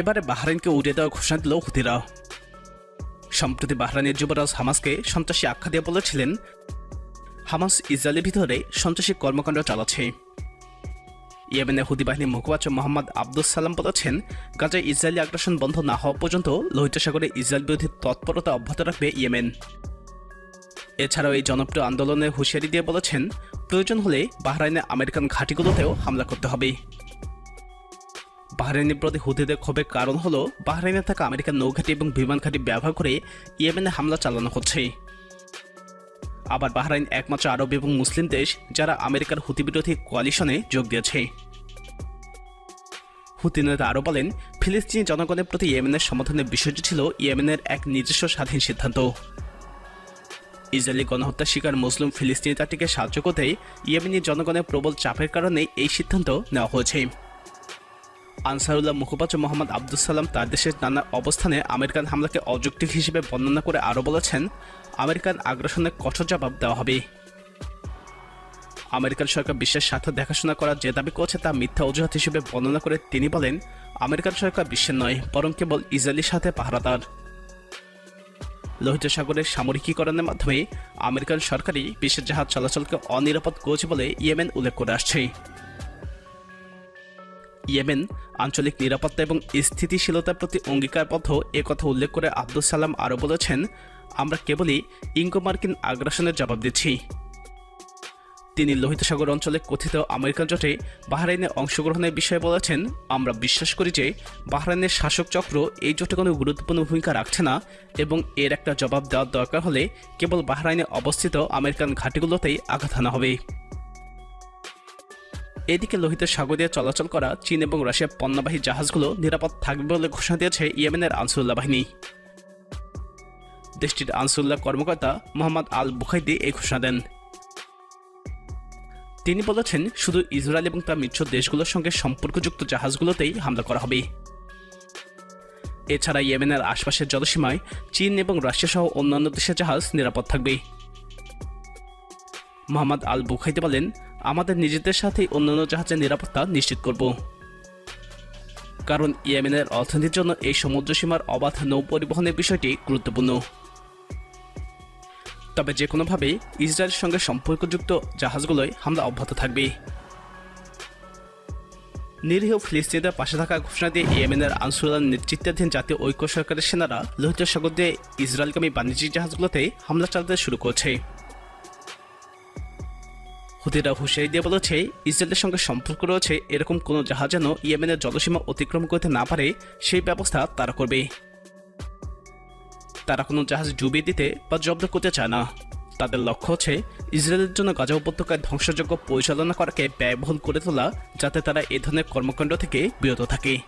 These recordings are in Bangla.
এবারে বাহরাইনকে উড়িয়ে দেওয়ার ঘোষণা দিল হুতিরা। সম্প্রতি বাহরাইনের যুবরাজ হামাসকে সন্ত্রাসী আখ্যা দিয়ে বলেছিলেন, হামাস ইসরায়েলের ভিতরে সন্ত্রাসী কর্মকাণ্ড চালাচ্ছে। ইয়েমেনের হুদি বাহিনীর মুখপাত্র মোহাম্মদ আব্দুল সালাম বলেছেন, গাজায় ইসরায়েলি আগ্রাসন বন্ধ না হওয়া পর্যন্ত লোহিত সাগরে ইসরায়েল বিরোধী তৎপরতা অব্যাহত রাখবে ইয়েমেন। এছাড়াও এই জনপ্রিয় আন্দোলনে হুঁশিয়ারি দিয়ে বলেছেন, প্রয়োজন হলে বাহরাইনে আমেরিকান ঘাঁটিগুলোতেও হামলা করতে হবে। বাহরাইনের প্রতি হুতিদের ক্ষোভের কারণ হলো বাহরাইনে থাকা আমেরিকান নৌঘাটি এবং বিমান ঘাঁটি ব্যবহার করে ইয়েমেনে হামলা চালানো হচ্ছে। আবার বাহরাইন একমাত্র আরব এবং মুসলিম দেশ, যারা আমেরিকার হুতি বিরোধী কোয়ালিশনে যোগ দিয়েছে। হুতি নেতা আরও বলেন, ফিলিস্তিনি জনগণের প্রতি ইয়েমেনের সমর্থনের বিষয়টি ছিল ইয়েমেনের এক নিজস্ব স্বাধীন সিদ্ধান্ত। ইসরায়েলি গণহত্যা শিকার মুসলিম ফিলিস্তিনি জাতিকে সাহায্য করতে ইয়েমেনি জনগণের প্রবল চাপের কারণে এই সিদ্ধান্ত নেওয়া হয়েছে। আনসারুল্লাহ মুখপাত্র মোহাম্মদ আব্দুল সালাম তার দেশের নানা অবস্থানে আমেরিকান হামলাকে অযৌক্তিক হিসেবে বর্ণনা করে আরও বলেছেন, আমেরিকান আগ্রাসনের কঠোর জবাব দেওয়া হবে। আমেরিকান সরকার বিশ্বের স্বার্থ দেখাশোনা করার যে দাবি করছে তা মিথ্যা অজুহাত হিসেবে বর্ণনা করে তিনি বলেন, আমেরিকান সরকার বিশ্বের নয়, বরং কেবল ইসরায়েলির সাথে পাহারাদার। লোহিত সাগরের সামরিকীকরণের মাধ্যমে আমেরিকান সরকারই বিশ্বের জাহাজ চলাচলকে অনিরাপদ করেছে বলে ইয়েমেন উল্লেখ করে আসছে। ইয়েমেন আঞ্চলিক নিরাপত্তা এবং স্থিতিশীলতার প্রতি অঙ্গীকারবদ্ধ কথা উল্লেখ করে আব্দুল সালাম আরও বলেছেন, আমরা কেবলই ইঙ্গো মার্কিন আগ্রাসনের জবাব দিচ্ছি। তিনি লোহিত সাগর অঞ্চলে কথিত আমেরিকান জোটে বাহরাইনে অংশগ্রহণের বিষয়ে বলেছেন, আমরা বিশ্বাস করি যে বাহরাইনের শাসক চক্র এই জোটে কোনো গুরুত্বপূর্ণ ভূমিকা রাখছে না এবং এর একটা জবাব দেওয়ার দরকার হলে কেবল বাহরাইনে অবস্থিত আমেরিকান ঘাঁটিগুলোতেই আঘাত হানা হবে। এদিকে লোহিত সাগর দিয়ে চলাচল করা চীন এবং রাশিয়ার পণ্যবাহী জাহাজগুলো নিরাপদ থাকবে বলে ঘোষণা দিয়েছে ইয়েমেনের আনসুল্লাহ বাহিনী। দেশটির আনসুল্লাহ কর্মকর্তা মোহাম্মদ আল বুখাইদি এই ঘোষণা দেন। তিনি বলেছেন, শুধু ইসরায়েল এবং তার মিত্র দেশগুলোর সঙ্গে সম্পর্কযুক্ত জাহাজগুলোতেই হামলা করা হবে। এছাড়া ইয়েমেনের আশপাশের জলসীমায় চীন এবং রাশিয়া সহ অন্যান্য দেশের জাহাজ নিরাপদ থাকবে। মোহাম্মদ আল বুখাইতে বলেন আমাদের নিজেদের সাথেই অন্যান্য জাহাজের নিরাপত্তা নিশ্চিত করব। কারণ ইয়েমেনের অর্থনীতির জন্য এই সমুদ্র সীমার অবাধ নৌ পরিবহনের বিষয়টি গুরুত্বপূর্ণ। তবে যে কোনোভাবে ইসরায়েলের সঙ্গে সম্পর্কযুক্ত জাহাজগুলোয় হামলা অব্যাহত থাকবে। নিরীহ ফিলিস্তিনিদের পাশে থাকা ঘোষণা দিয়ে ইয়েমেনের আনসুরার নেতৃত্বাধীন জাতীয় ঐক্য সরকারের সেনারা লোহিত সাগর দিয়ে ইসরায়েলগামী বাণিজ্যিক জাহাজগুলোতে হামলা চালাতে শুরু করছে। হুতিরা হুঁশিয়ারি দিয়ে বলেছে, ইসরায়েলের সঙ্গে সম্পর্ক রয়েছে, এরকম কোনো জাহাজ যেন ইয়েমেনের জলসীমা অতিক্রম করতে না পারে, সেই ব্যবস্থা তারা করবে। তারা কোনো জাহাজ ডুবিয়ে দিতে বা জব্দ করতে চায় না। তাদের লক্ষ্য হচ্ছে, ইসরায়েলের জন্য গাজা উপত্যকায় ধ্বংসযোগ্য পরিচালনা করাকে ব্যয়বহুল করে তোলা, যাতে তারা এ ধরনের কর্মকাণ্ড থেকে বিরত থাকে।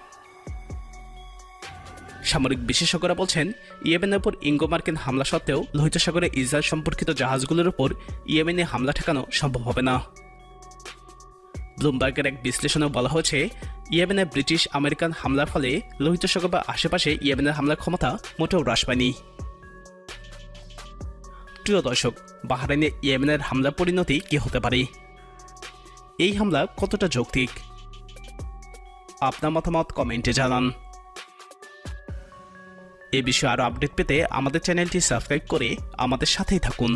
সামরিক বিশেষজ্ঞরা বলছেন, ইয়েমেনের উপর ইঙ্গো মার্কিন হামলা সত্ত্বেও লোহিত সাগরে ইসরায়েল সম্পর্কিত জাহাজগুলোর উপর ইয়েমেনে হামলা ঠেকানো সম্ভব হবে না। ব্লুমবার্গের এক বিশ্লেষণে বলা হয়েছে, ইয়েমেনে ব্রিটিশ আমেরিকান হামলার ফলে লোহিত সাগর বা আশেপাশে ইয়েমেনের হামলার ক্ষমতা মোটেও হ্রাস পায়নি। প্রিয় দর্শক, বাহরাইনে ইয়েমেনের হামলার পরিণতি কি হতে পারে? এই হামলা কতটা যৌক্তিক? আপনার মতামত কমেন্টে জানান। এ বিষয়ে আরও আপডেট পেতে আমাদের চ্যানেলটি সাবস্ক্রাইব করে আমাদের সাথেই থাকুন।